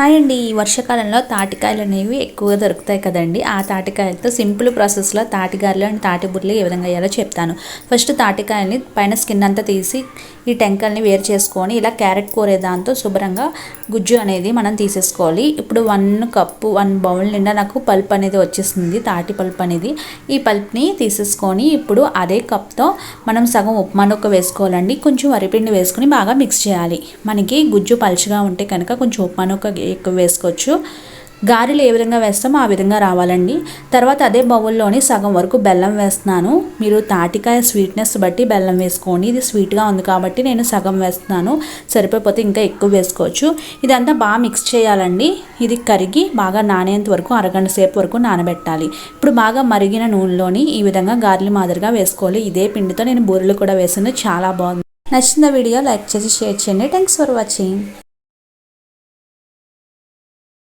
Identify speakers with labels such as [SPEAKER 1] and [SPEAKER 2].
[SPEAKER 1] Hi అండి. ఈ వర్షాకాలంలో తాటికాయలు అనేవి ఎక్కువగా దొరుకుతాయి కదండి. ఆ తాటికాయలతో సింపుల్ ప్రాసెస్లో తాటిగారులు అండ్ తాటి బుర్రలు ఏ విధంగా వేయాలో చెప్తాను. ఫస్ట్ తాటికాయల్ని పైన స్కిన్ అంతా తీసి ఈ టెంకల్ని వేరు చేసుకొని ఇలా క్యారెట్ కూరే దాంతో శుభ్రంగా గుజ్జు అనేది మనం తీసేసుకోవాలి. ఇప్పుడు వన్ కప్పు వన్ బౌల్ నిండా నాకు పల్ప్ అనేది వచ్చేసింది తాటి పల్ప్ అనేది. ఈ పల్ప్ని తీసేసుకొని ఇప్పుడు అదే కప్తో మనం సగం ఉప్మా నొక్క వేసుకోవాలండి. కొంచెం వరిపిండి వేసుకొని బాగా మిక్స్ చేయాలి. మనకి గుజ్జు పలుచగా ఉంటే కనుక కొంచెం ఉప్మా నొక్క ఎక్కువ వేసుకోవచ్చు. గారెలు ఏ విధంగా వేస్తామో ఆ విధంగా రావాలండి. తర్వాత అదే బౌల్లోని సగం వరకు బెల్లం వేస్తున్నాను. మీరు తాటికాయ స్వీట్నెస్ బట్టి బెల్లం వేసుకోండి. ఇది స్వీట్గా ఉంది కాబట్టి నేను సగం వేస్తున్నాను. సరిపోతే ఇంకా ఎక్కువ వేసుకోవచ్చు. ఇదంతా బాగా మిక్స్ చేయాలండి. ఇది కరిగి బాగా నానేంత వరకు అరగంట సేపు వరకు నానబెట్టాలి. ఇప్పుడు బాగా మరిగిన నూనెలోని ఈ విధంగా గారెలు మాదిరిగా వేసుకోవాలి. ఇదే పిండితో నేను బూరెలు కూడా వేసాను చాలా బాగుంది. నచ్చిన వీడియో లైక్ చేసి షేర్ చేయండి. Thanks for watching.